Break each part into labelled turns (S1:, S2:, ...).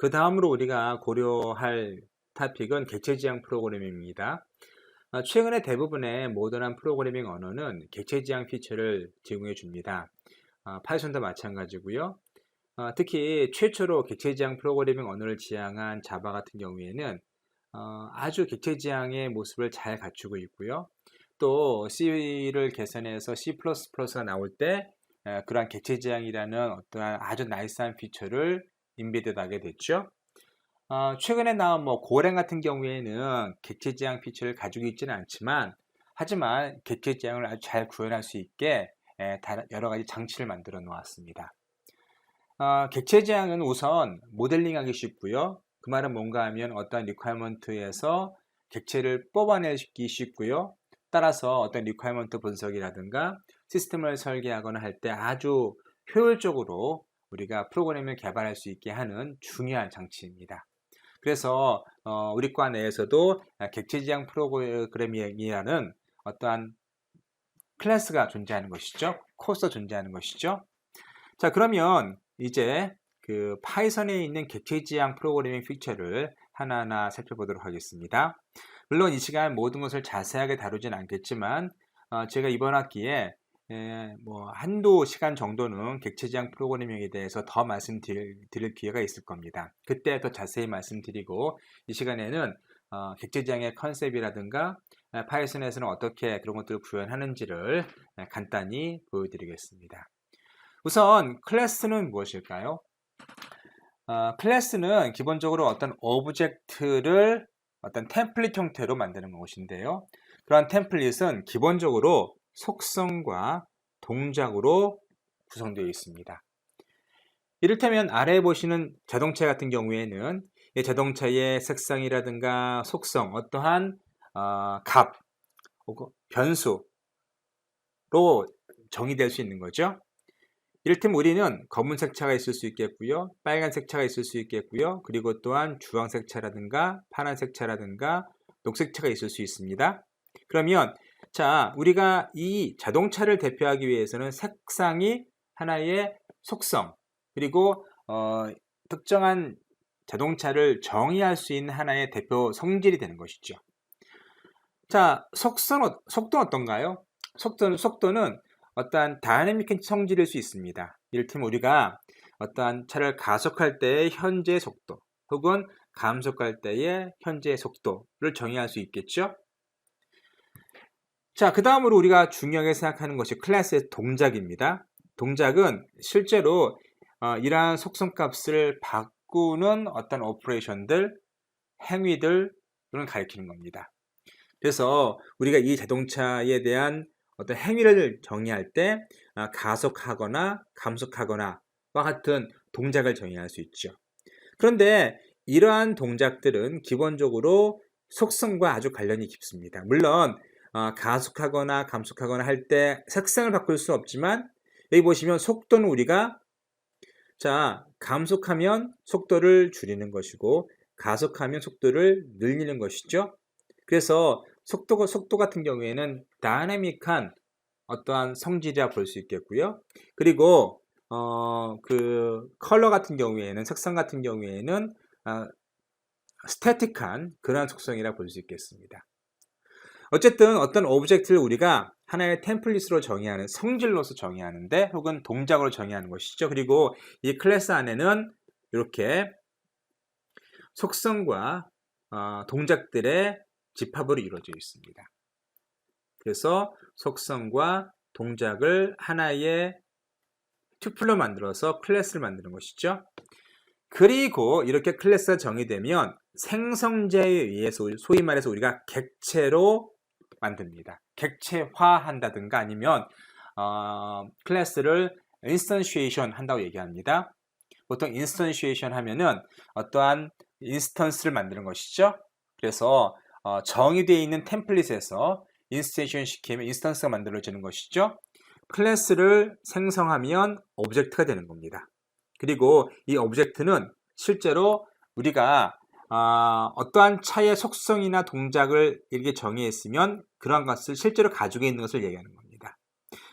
S1: 그 다음으로 우리가 고려할 타픽은 객체지향 프로그래밍입니다. 어, 최근에 대부분의 모던한 프로그래밍 언어는 객체지향 피처를 제공해 줍니다. 어, 파이썬도 마찬가지고요. 어, 특히 최초로 객체지향 프로그래밍 언어를 지향한 자바 같은 경우에는 어, 아주 객체지향의 모습을 잘 갖추고 있고요. 또 C를 개선해서 C++가 나올 때 에, 그러한 객체지향이라는 어떠한 아주 나이스한 피처를 인베드하게 됐죠. 어, 최근에 나온 뭐 고랭 같은 경우에는 객체 지향 피처를 가지고 있지는 않지만 하지만 객체 지향을 아주 잘 구현할 수 있게 에, 다른 여러 가지 장치를 만들어 놓았습니다. 어, 객체 지향은 우선 모델링하기 쉽고요. 그 말은 뭔가 하면 어떤 리퀘어먼트에서 객체를 뽑아내기 쉽고요. 따라서 어떤 리퀘어먼트 분석이라든가 시스템을 설계하거나 할 때 아주 효율적으로 우리가 프로그램을 개발할 수 있게 하는 중요한 장치입니다. 그래서 어, 우리 과 내에서도 객체지향 프로그래밍이라는 어떠한 클래스가 존재하는 것이죠. 코스가 존재하는 것이죠. 자 그러면 이제 그 파이썬에 있는 객체지향 프로그래밍 피처를 하나하나 살펴보도록 하겠습니다. 물론 이 시간 모든 것을 자세하게 다루진 않겠지만 어, 제가 이번 학기에 에, 뭐 한두 시간 정도는 객체지향 프로그래밍에 대해서 더 말씀드릴 드릴 기회가 있을 겁니다. 그때 더 자세히 말씀드리고 이 시간에는 어, 객체지향의 컨셉이라든가 에, 파이썬에서는 어떻게 그런 것들을 구현하는지를 에, 간단히 보여드리겠습니다. 우선 클래스는 무엇일까요? 어, 클래스는 기본적으로 어떤 오브젝트를 어떤 템플릿 형태로 만드는 것인데요. 그러한 템플릿은 기본적으로 속성과 동작으로 구성되어 있습니다. 이를테면 아래에 보시는 자동차 같은 경우에는 이 자동차의 색상이라든가 속성, 어떠한 어, 값, 변수로 정의될 수 있는 거죠. 이를테면 우리는 검은색 차가 있을 수 있겠고요. 빨간색 차가 있을 수 있겠고요. 그리고 또한 주황색 차라든가 파란색 차라든가 녹색 차가 있을 수 있습니다. 그러면 자, 우리가 이 자동차를 대표하기 위해서는 색상이 하나의 속성, 그리고 어, 특정한 자동차를 정의할 수 있는 하나의 대표 성질이 되는 것이죠. 자, 속성, 속도는 어떤가요? 속도는, 속도는 어떠한 다이내믹한 성질일 수 있습니다. 이를테면 우리가 어떠한 차를 가속할 때의 현재 속도, 혹은 감속할 때의 현재 속도를 정의할 수 있겠죠? 자, 그 다음으로 우리가 중요하게 생각하는 것이 클래스의 동작입니다. 동작은 실제로 어, 이러한 속성값을 바꾸는 어떤 오퍼레이션들, 행위들을 가리키는 겁니다. 그래서 우리가 이 자동차에 대한 어떤 행위를 정의할 때 아, 가속하거나 감속하거나와 같은 동작을 정의할 수 있죠. 그런데 이러한 동작들은 기본적으로 속성과 아주 관련이 깊습니다. 물론 어, 가속하거나 감속하거나 할 때 색상을 바꿀 수는 없지만 여기 보시면 속도는 우리가 자 감속하면 속도를 줄이는 것이고 가속하면 속도를 늘리는 것이죠. 그래서 속도, 속도 같은 경우에는 다이내믹한 어떠한 성질이라 볼 수 있겠고요. 그리고 어, 그 컬러 같은 경우에는 색상 같은 경우에는 어, 스태틱한 그러한 속성이라 볼 수 있겠습니다. 어쨌든 어떤 오브젝트를 우리가 하나의 템플릿으로 정의하는 성질로서 정의하는데 혹은 동작으로 정의하는 것이죠. 그리고 이 클래스 안에는 이렇게 속성과 어, 동작들의 집합으로 이루어져 있습니다. 그래서 속성과 동작을 하나의 튜플로 만들어서 클래스를 만드는 것이죠. 그리고 이렇게 클래스가 정의되면 생성자에 의해서 소위 말해서 우리가 객체로 만듭니다. 객체화한다든가 아니면 어, 클래스를 인스턴시에이션 한다고 얘기합니다. 보통 인스턴시에이션 하면은 어떠한 인스턴스를 만드는 것이죠. 그래서 어, 정의되어 있는 템플릿에서 인스테이션 시키면 인스턴스가 만들어지는 것이죠. 클래스를 생성하면 오브젝트가 되는 겁니다. 그리고 이 오브젝트는 실제로 우리가 어, 어떠한 차의 속성이나 동작을 이렇게 정의했으면 그러한 것을 실제로 가지고 있는 것을 얘기하는 겁니다.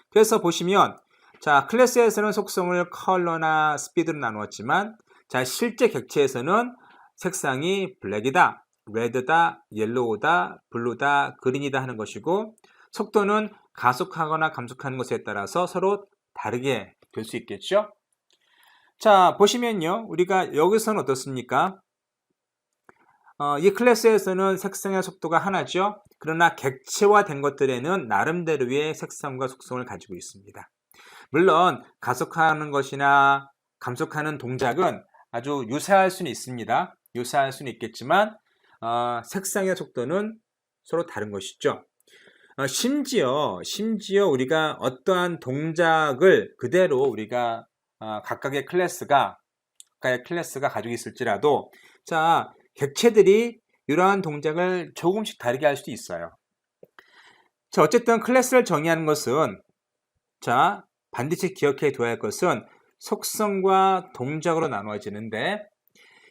S1: 그래서 보시면 자 클래스에서는 속성을 컬러나 스피드로 나누었지만 자, 실제 객체에서는 색상이 블랙이다, 레드다, 옐로우다, 블루다, 그린이다 하는 것이고 속도는 가속하거나 감속하는 것에 따라서 서로 다르게 될 수 있겠죠? 자, 보시면요. 우리가 여기서는 어떻습니까? 어, 이 클래스에서는 색상의 속도가 하나죠. 그러나 객체화된 것들에는 나름대로의 색상과 속성을 가지고 있습니다. 물론 가속하는 것이나 감속하는 동작은 아주 유사할 수는 있습니다. 유사할 수는 있겠지만 어, 색상의 속도는 서로 다른 것이죠. 어, 심지어 심지어 우리가 어떠한 동작을 그대로 우리가 어, 각각의 클래스가 각각의 클래스가 가지고 있을지라도 자 객체들이 이러한 동작을 조금씩 다르게 할 수도 있어요. 자 어쨌든 클래스를 정의하는 것은 자 반드시 기억해 둬야 할 것은 속성과 동작으로 나누어지는데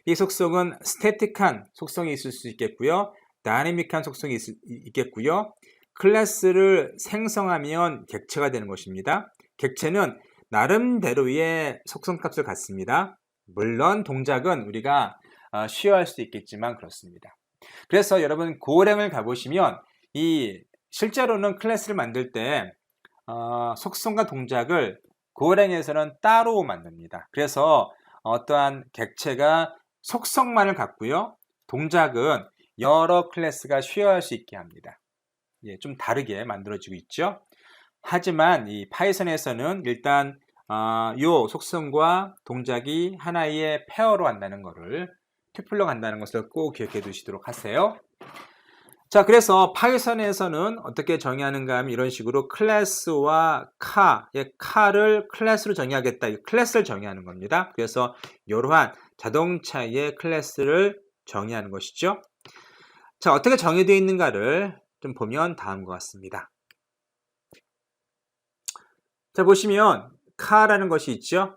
S1: 이 속성은 스태틱한 속성이 있을 수 있겠고요. 다이내믹한 속성이 있, 있겠고요. 클래스를 생성하면 객체가 되는 것입니다. 객체는 나름대로의 속성값을 갖습니다. 물론 동작은 우리가 어, 쉬워할 수도 있겠지만 그렇습니다. 그래서 여러분 고랭을 가보시면 이 실제로는 클래스를 만들 때 어, 속성과 동작을 고랭에서는 따로 만듭니다. 그래서 어떠한 객체가 속성만을 갖고요. 동작은 여러 클래스가 쉐어할 수 있게 합니다. 예, 좀 다르게 만들어지고 있죠. 하지만 이 파이썬에서는 일단 어, 요 속성과 동작이 하나의 페어로 간다는 것을 튜플로 간다는 것을 꼭 기억해 두시도록 하세요. 자, 그래서 파이썬에서는 어떻게 정의하는가 하면 이런 식으로 클래스와 카, 의 카를 클래스로 정의하겠다. 이 클래스를 정의하는 겁니다. 그래서 이러한 자동차의 클래스를 정의하는 것이죠. 자, 어떻게 정의되어 있는가를 좀 보면 다음과 같습니다. 자, 보시면 카라는 것이 있죠.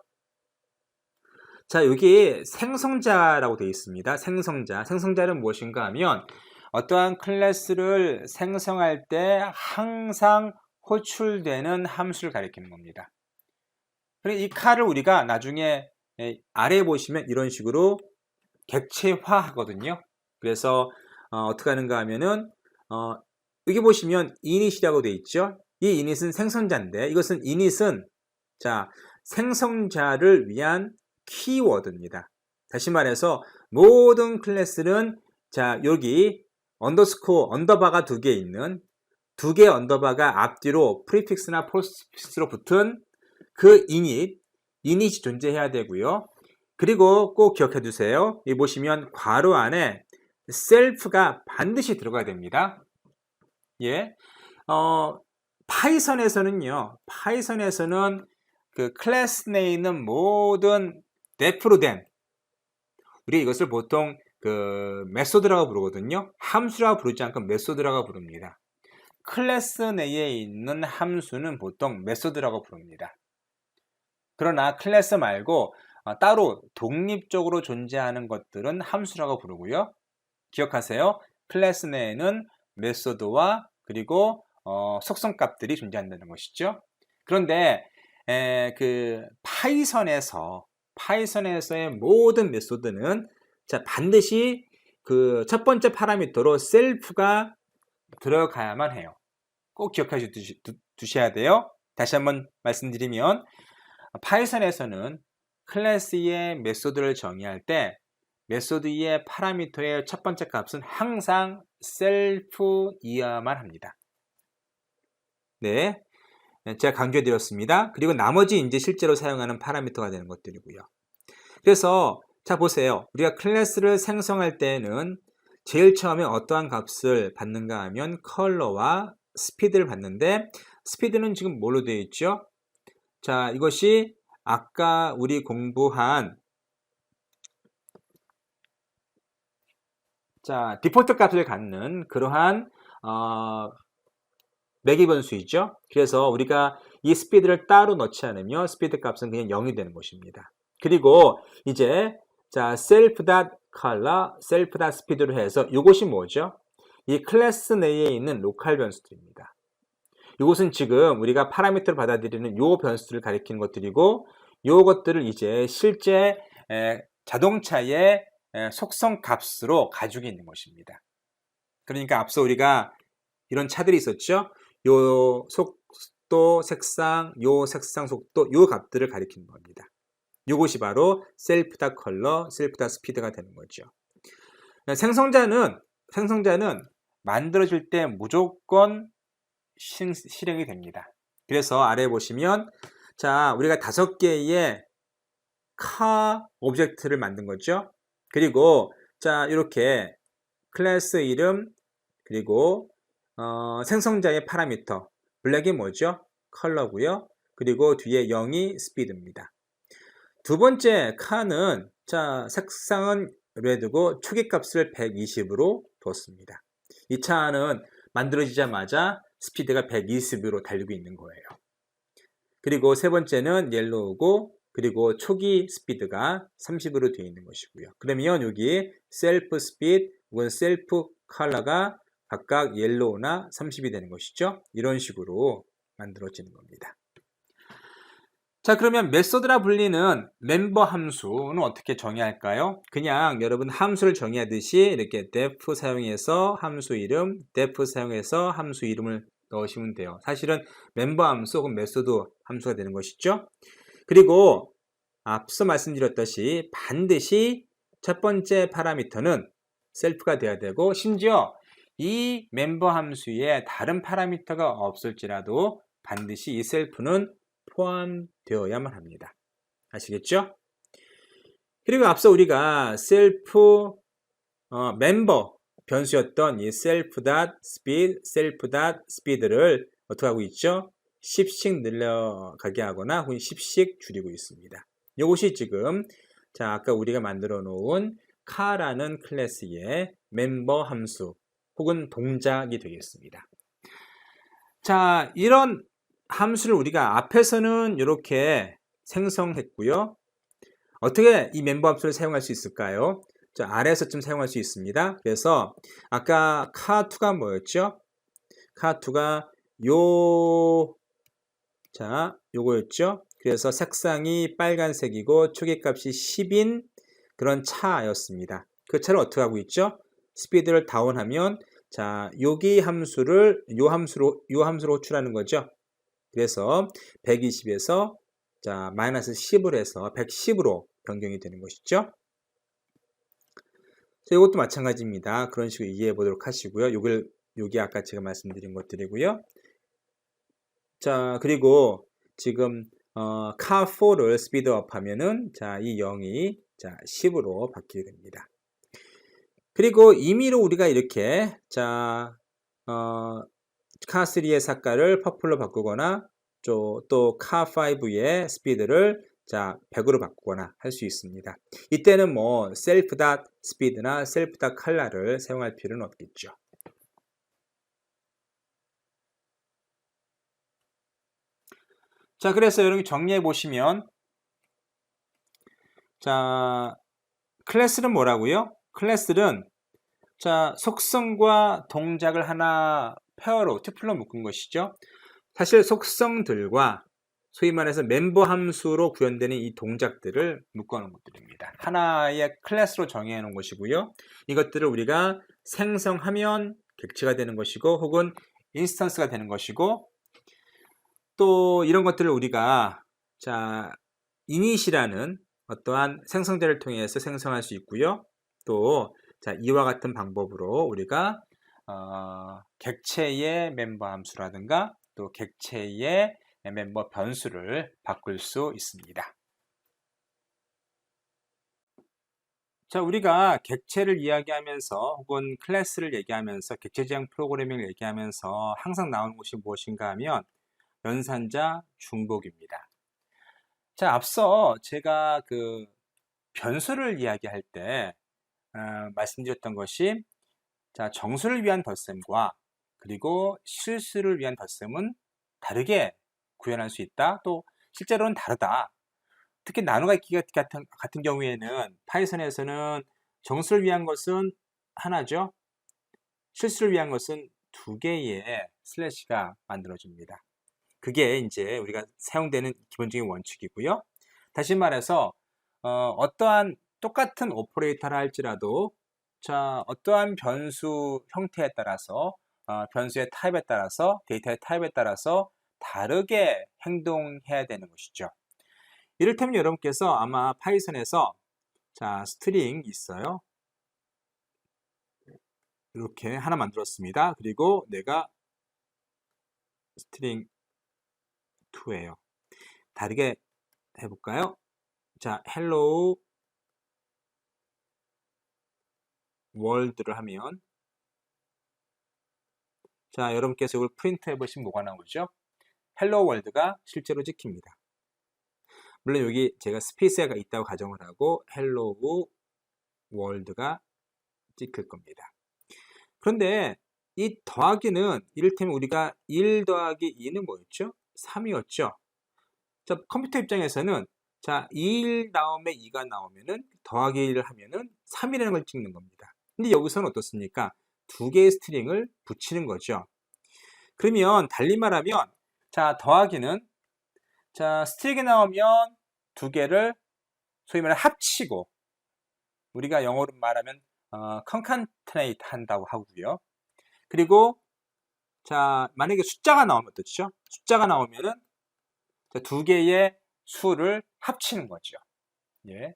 S1: 자, 여기 생성자라고 되어 있습니다. 생성자. 생성자는 무엇인가 하면 어떠한 클래스를 생성할 때 항상 호출되는 함수를 가리키는 겁니다. 그리고 이 칼을 우리가 나중에 아래에 보시면 이런 식으로 객체화 하거든요. 그래서 어, 떻게 하는가 하면은 어, 여기 보시면 init이라고 되어 있죠. 이 init은 생성자인데 이것은 init은 자 생성자를 위한 키워드입니다. 다시 말해서 모든 클래스는 자 여기 언더스코어, 언더바가 두 개 있는 두 개의 언더바가 앞뒤로 프리픽스나 포스픽스로 붙은 그 init, init이 존재해야 되고요. 그리고 꼭 기억해 두세요. 이 보시면 괄호 안에 셀프가 반드시 들어가야 됩니다. 예. 어, 파이썬에서는요, 파이썬에서는 그 클래스 내에 있는 모든 대프로 된, 우리 이것을 보통 그 메소드라고 부르거든요. 함수라고 부르지 않고 메소드라고 부릅니다. 클래스 내에 있는 함수는 보통 메소드라고 부릅니다. 그러나 클래스 말고 어, 따로 독립적으로 존재하는 것들은 함수라고 부르고요. 기억하세요. 클래스 내에는 메소드와 그리고 어, 속성값들이 존재한다는 것이죠. 그런데 에, 그 파이썬에서 파이썬에서의 모든 메소드는 자, 반드시 그 첫 번째 파라미터로 셀프가 들어가야만 해요. 꼭 기억해 두셔야 돼요. 다시 한번 말씀드리면 파이썬에서는 클래스의 메소드를 정의할 때 메소드의 파라미터의 첫 번째 값은 항상 셀프 이어야만 합니다. 네, 제가 강조해 드렸습니다. 그리고 나머지 이제 실제로 사용하는 파라미터가 되는 것들이고요. 그래서 자 보세요. 우리가 클래스를 생성할 때는 제일 처음에 어떠한 값을 받는가 하면 컬러와 스피드를 받는데 스피드는 지금 뭘로 되어 있죠? 자 이것이 아까 우리 공부한 자 디폴트 값을 갖는 그러한 어, 매기 변수이죠. 그래서 우리가 이 스피드를 따로 넣지 않으면 스피드 값은 그냥 0이 되는 것입니다. 그리고 이제 자, self.color, self.speed로 해서 이것이 뭐죠? 이 클래스 내에 있는 로컬 변수들입니다. 이것은 지금 우리가 파라미터를 받아들이는 요 변수들을 가리키는 것들이고 요것들을 이제 실제 자동차의 에, 속성 값으로 가지고 있는 것입니다. 그러니까 앞서 우리가 이런 차들이 있었죠. 요 속도, 색상, 요 색상 속도, 요 값들을 가리키는 겁니다. 이것이 바로 셀프다 컬러, 셀프다 스피드가 되는 거죠. 생성자는 생성자는 만들어질 때 무조건 실, 실행이 됩니다. 그래서 아래 보시면 자 우리가 다섯 개의 카 오브젝트를 만든 거죠. 그리고 자 이렇게 클래스 이름 그리고 어, 생성자의 파라미터 블랙이 뭐죠? 컬러고요. 그리고 뒤에 0이 스피드입니다. 두 번째 카는 자 색상은 레드고 초기값을 120으로 뒀습니다. 이 차는 만들어지자마자 스피드가 120으로 달리고 있는 거예요. 그리고 세 번째는 옐로우고 그리고 초기 스피드가 30으로 되어 있는 것이고요. 그러면 여기 셀프 스피드 혹은 셀프 컬러가 각각 옐로우나 30이 되는 것이죠. 이런 식으로 만들어지는 겁니다. 자 그러면 메소드라 불리는 멤버 함수는 어떻게 정의할까요? 그냥 여러분 함수를 정의하듯이 이렇게 def 사용해서 함수 이름, def 사용해서 함수 이름을 넣으시면 돼요. 사실은 멤버 함수 혹은 메소드 함수가 되는 것이죠. 그리고 앞서 말씀드렸듯이 반드시 첫 번째 파라미터는 셀프가 되어야 되고 심지어 이 멤버 함수에 다른 파라미터가 없을지라도 반드시 이 셀프는 포함되어야만 합니다. 아시겠죠? 그리고 앞서 우리가 셀프 어, 멤버 변수였던 이 self.speed, self.speed를 어떻게 하고 있죠? 10씩 늘려가게 하거나 혹은 10씩 줄이고 있습니다. 이것이 지금 자 아까 우리가 만들어 놓은 카라는 클래스의 멤버 함수 혹은 동작이 되겠습니다. 자 이런 함수를 우리가 앞에서는 이렇게 생성했고요. 어떻게 이 멤버 함수를 사용할 수 있을까요? 자, 아래에서 좀 사용할 수 있습니다. 그래서 아까 카2가 뭐였죠? 카2가 요, 자, 요거였죠? 그래서 색상이 빨간색이고 초기값이 10인 그런 차였습니다. 그 차를 어떻게 하고 있죠? 스피드를 다운하면 자, 여기 함수를 요 함수로 요 함수로 호출하는 거죠. 그래서 120에서 자 마이너스 10을 해서 110으로 변경이 되는 것이죠. 자, 이것도 마찬가지입니다. 그런 식으로 이해해 보도록 하시고요. 요걸 여기 아까 제가 말씀드린 것들이고요. 자 그리고 지금 어, 카4를 스피드업 하면은 자 이 0이 자 10으로 바뀌게 됩니다. 그리고 임의로 우리가 이렇게 자 어, 카3의 색깔을 퍼플로 바꾸거나 또 카5의 스피드를 자 100으로 바꾸거나 할 수 있습니다. 이때는 뭐 셀프 닷 스피드나 셀프 닷 칼라를 사용할 필요는 없겠죠. 자 그래서 여러분 정리해 보시면 자 클래스는 뭐라고요? 클래스는 자 속성과 동작을 하나 페어로 튜플로 묶은 것이죠. 사실 속성들과 소위 말해서 멤버 함수로 구현되는 이 동작들을 묶어놓은 것들입니다. 하나의 클래스로 정의해 놓은 것이고요. 이것들을 우리가 생성하면 객체가 되는 것이고 혹은 인스턴스가 되는 것이고 또 이런 것들을 우리가 자 이닛이라는 어떠한 생성자를 통해서 생성할 수 있고요. 또 자, 이와 같은 방법으로 우리가 어, 객체의 멤버 함수라든가 또 객체의 멤버 변수를 바꿀 수 있습니다. 자, 우리가 객체를 이야기하면서 혹은 클래스를 얘기하면서 객체 지향 프로그래밍을 얘기하면서 항상 나오는 것이 무엇인가 하면 연산자 중복입니다. 자, 앞서 제가 그 변수를 이야기할 때 어, 말씀드렸던 것이 자, 정수를 위한 덧셈과 그리고 실수를 위한 덧셈은 다르게 구현할 수 있다. 또 실제로는 다르다. 특히 나누가 있기 같은, 같은 경우에는 파이썬에서는 정수를 위한 것은 하나죠. 실수를 위한 것은 두 개의 슬래시가 만들어집니다. 그게 이제 우리가 사용되는 기본적인 원칙이고요. 다시 말해서 어, 떠한 똑같은 오퍼레이터라 할지라도 자 어떠한 변수 형태에 따라서 어, 변수의 타입에 따라서 데이터의 타입에 따라서 다르게 행동해야 되는 것이죠. 이를테면 여러분께서 아마 파이썬에서 자 스트링 있어요. 이렇게 하나 만들었습니다. 그리고 내가 스트링 2예요. 다르게 해볼까요? 자, hello world를 하면 자, 여러분께서 이걸 프린트 해 보시면 뭐가 나오죠? hello world가 실제로 찍힙니다. 물론 여기 제가 스페이스가 있다고 가정을 하고 hello world가 찍힐 겁니다. 그런데 이 더하기는 이를테면 우리가 1 더하기 2는 뭐였죠? 3이었죠. 자, 컴퓨터 입장에서는 자, 1 다음에 2가 나오면은 더하기 1을 하면은 3이라는 걸 찍는 겁니다. 근데 여기서는 어떻습니까? 두 개의 스트링을 붙이는 거죠. 그러면 달리 말하면 자, 더하기는 자, 스트링이 나오면 두 개를 소위 말해 합치고 우리가 영어로 말하면 어, concatenate 한다고 하고요. 그리고 자 만약에 숫자가 나오면 어떻죠? 숫자가 나오면은 두 개의 수를 합치는 거죠. 예,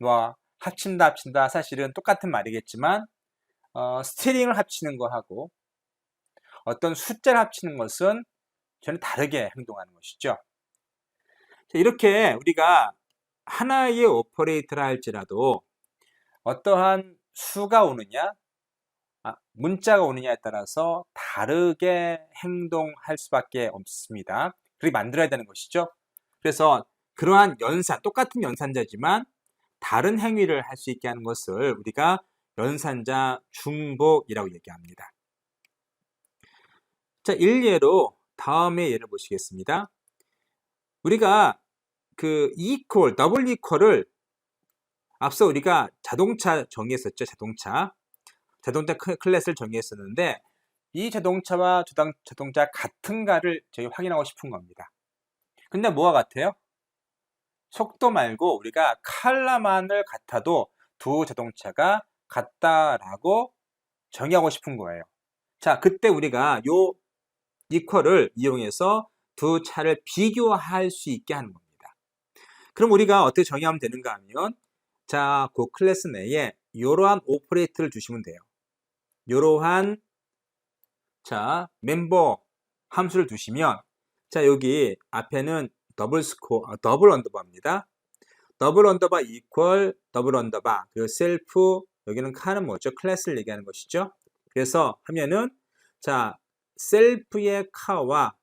S1: 뭐 합친다 합친다 사실은 똑같은 말이겠지만 어, 스트링을 합치는 거하고 어떤 숫자를 합치는 것은 전혀 다르게 행동하는 것이죠. 자, 이렇게 우리가 하나의 오퍼레이터라 할지라도 어떠한 수가 오느냐, 아, 문자가 오느냐에 따라서 다르게 행동할 수밖에 없습니다. 그렇게 만들어야 되는 것이죠. 그래서 그러한 연산, 똑같은 연산자지만 다른 행위를 할 수 있게 하는 것을 우리가 연산자 중복이라고 얘기합니다. 자, 일예로 다음의 예를 보시겠습니다. 우리가 그 equal, 더블 equal을 앞서 우리가 자동차 정의했었죠. 자동차. 자동차 클래스를 정의했었는데 이 자동차와 자동차 같은가를 저희 확인하고 싶은 겁니다. 근데 뭐와 같아요? 속도 말고 우리가 칼라만을 같아도 두 자동차가 같다라고 정의하고 싶은 거예요. 자, 그때 우리가 요 이퀄을 이용해서 두 차를 비교할 수 있게 하는 겁니다. 그럼 우리가 어떻게 정의하면 되는가 하면 자, 그 클래스 내에 이러한 오퍼레이트를 주시면 돼요. 이러한 자, 멤버 함수를 두시면 자, 여기 앞에는 더블 스코어, 아, 더블 언더바입니다. 더블 언더바 이퀄 더블 언더바 그리고 셀프 여기는 카는 뭐죠? 클래스를 얘기하는 것이죠. 그래서 하면은 자, 셀프의 카와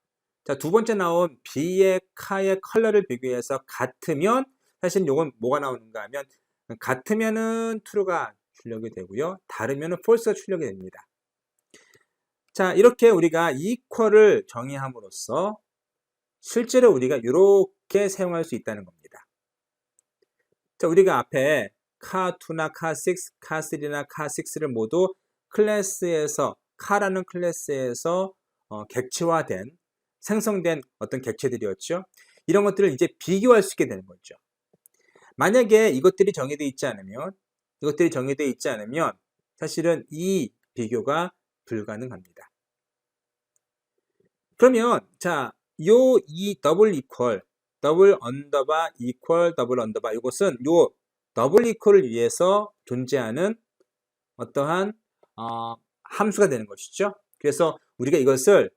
S1: 자, 두 번째 나온 B의 카의 컬러를 비교해서 같으면 사실 이건 뭐가 나오는가 하면 같으면은 true가 출력이 되고요. 다르면은 false가 출력이 됩니다. 자, 이렇게 우리가 equal을 정의함으로써 실제로 우리가 이렇게 사용할 수 있다는 겁니다. 자, 우리가 앞에 카2나 카6, 카3나 카6를 모두 클래스에서 카라는 클래스에서 어, 객체화된 생성된 어떤 객체들이었죠. 이런 것들을 이제 비교할 수 있게 되는 거죠. 만약에 이것들이 정해되어 있지 않으면 이것들이 정해되어 있지 않으면 사실은 이 비교가 불가능합니다. 그러면 자, 요이 더블 이퀄 더블 언더바 이퀄 더블 언더바 이것은 요 더블 이퀄을 위해서 존재하는 어떠한 어, 함수가 되는 것이죠. 그래서 우리가 이것을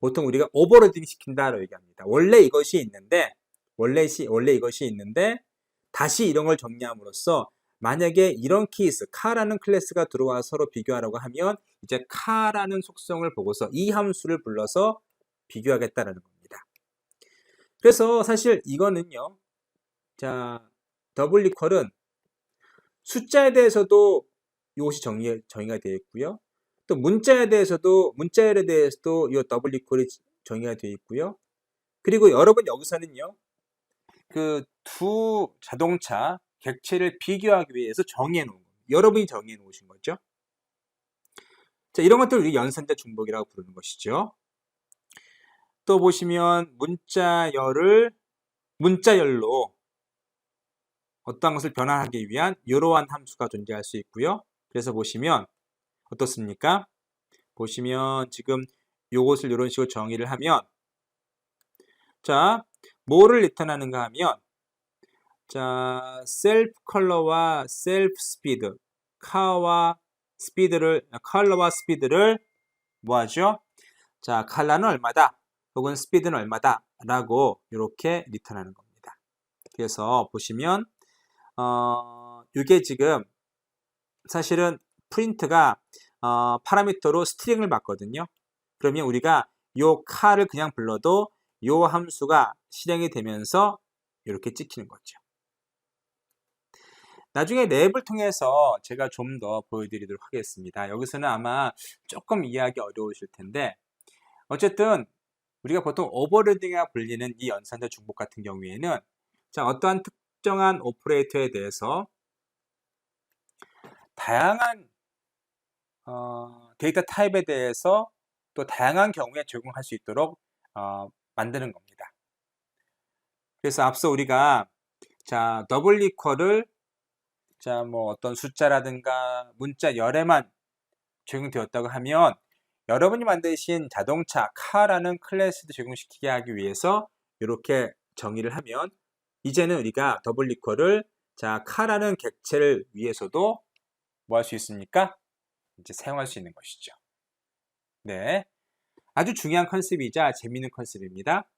S1: 보통 우리가 오버로딩 시킨다라고 얘기합니다. 원래 이것이 있는데 원래 시 원래 이것이 있는데 다시 이런 걸 정리함으로써 만약에 이런 케이스 카라는 클래스가 들어와 서로 비교하라고 하면 이제 카라는 속성을 보고서 이 함수를 불러서 비교하겠다라는 겁니다. 그래서 사실 이거는요. 자, 더블 이퀄은 숫자에 대해서도 이것이 정의, 정의가 되어 있고요. 또 문자에 대해서도 문자열에 대해서도 이 더블 이퀄이 정의가 되어 있고요. 그리고 여러분 여기서는요. 그 두 자동차 객체를 비교하기 위해서 정해 놓은 거예요. 여러분이 정해 놓으신 거죠. 자, 이런 것들을 연산자 중복이라고 부르는 것이죠. 또 보시면 문자열을 문자열로 어떠한 것을 변환하기 위한 이러한 함수가 존재할 수 있고요. 그래서 보시면 어떻습니까? 보시면 지금 요것을 이런 식으로 정의를 하면 자 뭐를 나타나는가 하면 자 셀프 컬러와 셀프 스피드 카와 스피드를 컬러와 스피드를 뭐하죠? 자 컬러는 얼마다 혹은 스피드는 얼마다 라고 이렇게 리턴하는 겁니다. 그래서 보시면 어 이게 지금 사실은 프린트가 어, 파라미터로 스트링을 받거든요. 그러면 우리가 요 칼을 그냥 불러도 요 함수가 실행이 되면서 이렇게 찍히는 거죠. 나중에 랩을 통해서 제가 좀 더 보여드리도록 하겠습니다. 여기서는 아마 조금 이해하기 어려우실 텐데 어쨌든 우리가 보통 오버로딩이라 불리는 이 연산자 중복 같은 경우에는 자 어떠한 특정한 오퍼레이터에 대해서 다양한 어, 데이터 타입에 대해서 또 다양한 경우에 적용할 수 있도록 어, 만드는 겁니다. 그래서 앞서 우리가 자 더블 이퀄을 자뭐 어떤 숫자라든가 문자 열에만 적용되었다고 하면 여러분이 만드신 자동차 카라는 클래스도 적용시키게 하기 위해서 이렇게 정의를 하면 이제는 우리가 더블 이퀄을 자 카라는 객체를 위해서도 뭐 할 수 있습니까? 이제 사용할 수 있는 것이죠. 네. 아주 중요한 컨셉이자 재미있는 컨셉입니다.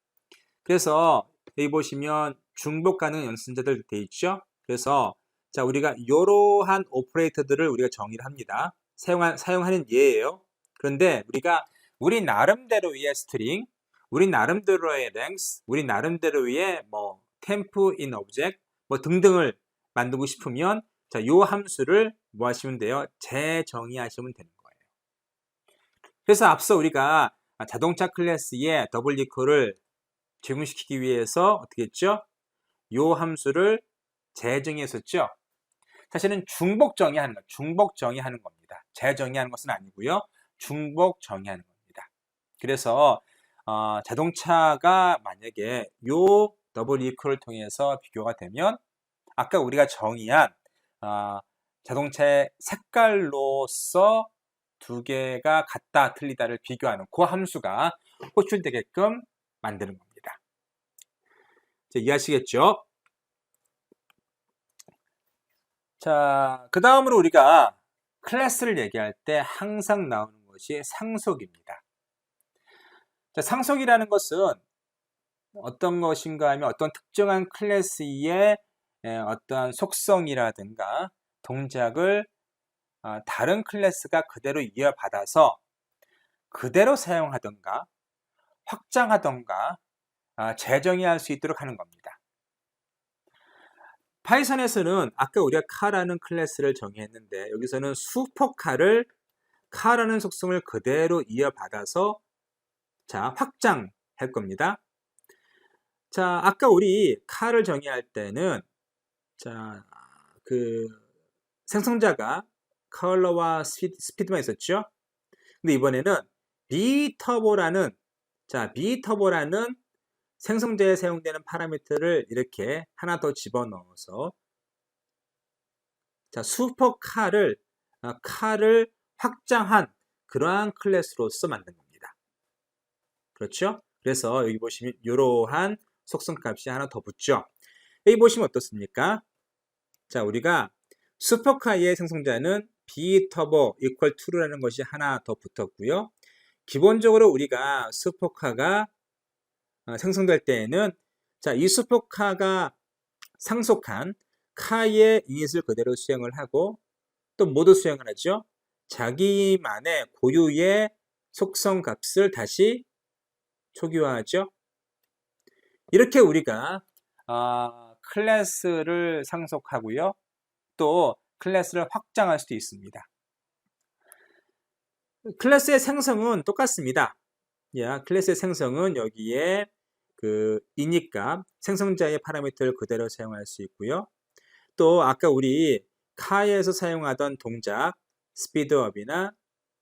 S1: 그래서 여기 보시면 중복 가능 연습자들 돼 있죠. 그래서 자 우리가 이러한 오퍼레이터들을 우리가 정의를 합니다. 사용한, 사용하는 예예요. 그런데 우리가 우리 나름대로의 스트링, 우리 나름대로의 length, 우리 나름대로의 뭐 temp in object 뭐 등등을 만들고 싶으면 자, 요 함수를 뭐 하시면 돼요? 재정의하시면 되는 거예요. 그래서 앞서 우리가 자동차 클래스의 더블 이퀄을 적용시키기 위해서 어떻게 했죠? 요 함수를 재정의했었죠? 사실은 중복 정의하는 것, 중복 정의하는 겁니다. 재정의하는 것은 아니고요. 중복 정의하는 겁니다. 그래서 어, 자동차가 만약에 요 더블 이퀄을 통해서 비교가 되면 아까 우리가 정의한 어, 자동차의 색깔로서 두 개가 같다 틀리다를 비교하는 그 함수가 호출되게끔 만드는 겁니다. 자, 이해하시겠죠? 자, 그 다음으로 우리가 클래스를 얘기할 때 항상 나오는 것이 상속입니다. 자, 상속이라는 것은 어떤 것인가 하면 어떤 특정한 클래스의 어떠한 속성이라든가 동작을 어, 다른 클래스가 그대로 이어받아서 그대로 사용하던가 확장하던가 아, 재정의할 수 있도록 하는 겁니다. 파이썬에서는 아까 우리가 카라는 클래스를 정의했는데 여기서는 슈퍼카를 카라는 속성을 그대로 이어받아서 자 확장할 겁니다. 자 아까 우리 카를 정의할 때는 자, 그 생성자가 컬러와 스피드, 만 있었죠. 근데 이번에는 비터보라는 자, 비터보라는 생성자에 사용되는 파라미터를 이렇게 하나 더 집어넣어서 자, 슈퍼카를 어, 카를 확장한 그러한 클래스로서 만든 겁니다. 그렇죠? 그래서 여기 보시면 이러한 속성 값이 하나 더 붙죠. 여기 보시면 어떻습니까? 자, 우리가 슈퍼카의 생성자는 bturbo equal to라는 것이 하나 더 붙었고요. 기본적으로 우리가 슈퍼카가 어, 생성될 때에는 자, 이 슈퍼카가 상속한 카의 이닛을 그대로 수행을 하고 또 모두 수행을 하죠. 자기만의 고유의 속성 값을 다시 초기화하죠. 이렇게 우리가 어, 클래스를 상속하고요. 또 클래스를 확장할 수도 있습니다. 클래스의 생성은 똑같습니다. 야, 클래스의 생성은 여기에 그 이니까 생성자의 파라미터를 그대로 사용할 수 있고요. 또 아까 우리 카에서 사용하던 동작 스피드업이나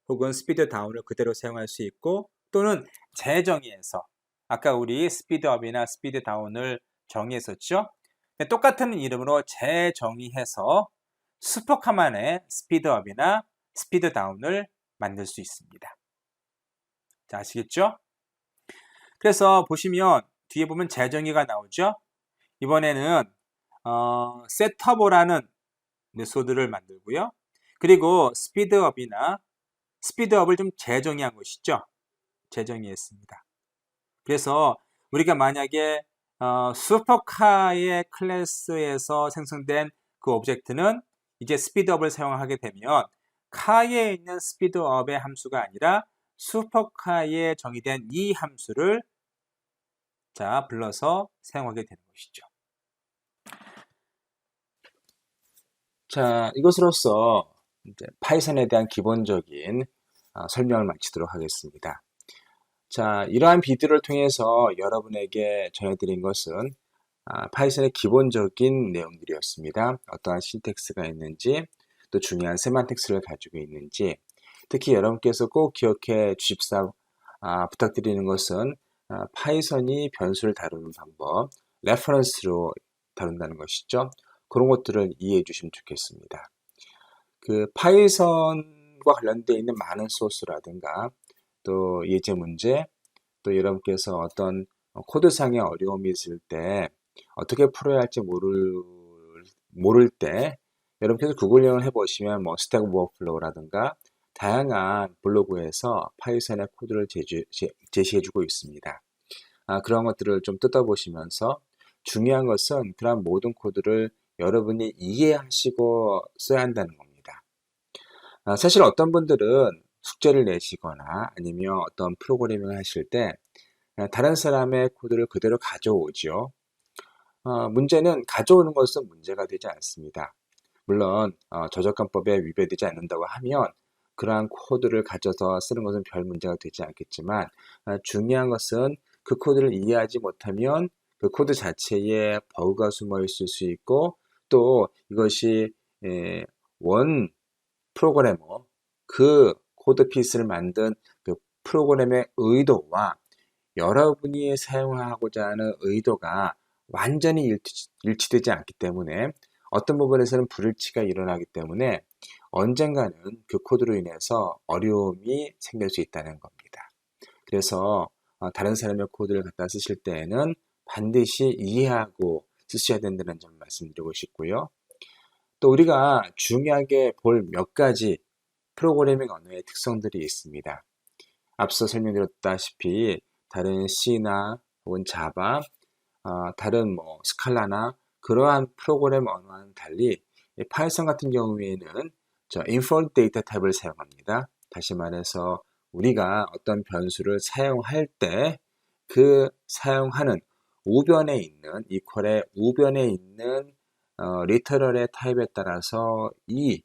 S1: 혹은 스피드 다운을 그대로 사용할 수 있고 또는 재정의해서 아까 우리 스피드업이나 스피드 다운을 정의했었죠. 네, 똑같은 이름으로 재정의해서 슈퍼카만의 스피드업이나 스피드다운을 만들 수 있습니다. 자, 아시겠죠? 그래서 보시면 뒤에 보면 재정의가 나오죠? 이번에는 어, 셋터보라는 메소드를 만들고요. 그리고 스피드업이나 스피드업을 좀 재정의한 것이죠. 재정의했습니다. 그래서 우리가 만약에 어, 슈퍼카의 클래스에서 생성된 그 오브젝트는 이제 스피드업을 사용하게 되면 카에 있는 스피드업의 함수가 아니라 슈퍼카에 정의된 이 함수를 자 불러서 사용하게 되는 것이죠. 자 이것으로써 이제 파이썬에 대한 기본적인 어, 설명을 마치도록 하겠습니다. 자, 이러한 비디오를 통해서 여러분에게 전해드린 것은 아, 파이썬의 기본적인 내용들이었습니다. 어떠한 신텍스가 있는지, 또 중요한 세만텍스를 가지고 있는지, 특히 여러분께서 꼭 기억해 주십사 아, 부탁드리는 것은 아, 파이썬이 변수를 다루는 방법, 레퍼런스로 다룬다는 것이죠. 그런 것들을 이해해 주시면 좋겠습니다. 그 파이썬과 관련되어 있는 많은 소스라든가 또 예제 문제 또 여러분께서 어떤 코드상의 어려움이 있을 때 어떻게 풀어야 할지 모를 모를 때 여러분께서 구글링을 해보시면 뭐 스택 오버플로우라든가 다양한 블로그에서 파이썬의 코드를 제시, 제시해주고 있습니다. 아, 그런 것들을 좀 뜯어보시면서 중요한 것은 그런 모든 코드를 여러분이 이해하시고 써야 한다는 겁니다. 아, 사실 어떤 분들은 숙제를 내시거나 아니면 어떤 프로그래밍을 하실 때 다른 사람의 코드를 그대로 가져오죠. 어, 문제는 가져오는 것은 문제가 되지 않습니다. 물론 어, 저작권법에 위배되지 않는다고 하면 그러한 코드를 가져서 쓰는 것은 별 문제가 되지 않겠지만 어, 중요한 것은 그 코드를 이해하지 못하면 그 코드 자체에 버그가 숨어 있을 수 있고 또 이것이 에, 원 프로그래머 그 코드 피스를 만든 그 프로그램의 의도와 여러분이 사용하고자 하는 의도가 완전히 일치, 일치 되지 않기 때문에 어떤 부분에서는 불일치가 일어나기 때문에 언젠가는 그 코드로 인해서 어려움이 생길 수 있다는 겁니다. 그래서 어, 다른 사람의 코드를 갖다 쓰실 때에는 반드시 이해하고 쓰셔야 된다는 점 말씀드리고 싶고요. 또 우리가 중요하게 볼 몇 가지 프로그래밍 언어의 특성들이 있습니다. 앞서 설명드렸다시피 다른 C나 혹은 자바, 어, 다른 뭐 스칼라나 그러한 프로그램 언어와는 달리 파이썬 같은 경우에는 저 infer data 탭을 사용합니다. 다시 말해서 우리가 어떤 변수를 사용할 때 그 사용하는 우변에 있는 이퀄의 우변에 있는 어, 리터럴의 타입에 따라서 이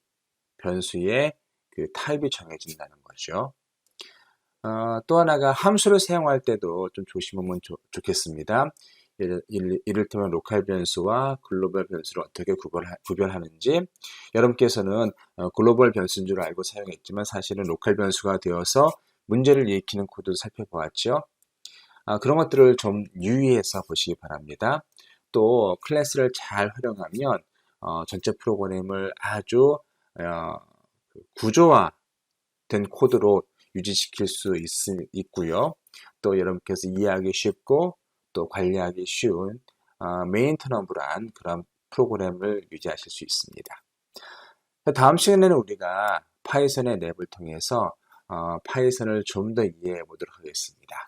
S1: 변수의 그 타입이 정해진다는 거죠. 어, 또 하나가 함수를 사용할 때도 좀 조심하면 조, 좋겠습니다. 이를테면 로컬 변수와 글로벌 변수를 어떻게 구별하, 구별하는지 여러분께서는 어, 글로벌 변수인 줄 알고 사용했지만 사실은 로컬 변수가 되어서 문제를 일으키는 코드도 살펴보았죠. 아, 그런 것들을 좀 유의해서 보시기 바랍니다. 또 클래스를 잘 활용하면 어, 전체 프로그램을 아주 어, 구조화된 코드로 유지시킬 수 있, 있고요. 또 여러분께서 이해하기 쉽고 또 관리하기 쉬운 어, 메인터너블한 그런 프로그램을 유지하실 수 있습니다. 다음 시간에는 우리가 파이썬의 랩을 통해서 어, 파이썬을 좀 더 이해해 보도록 하겠습니다.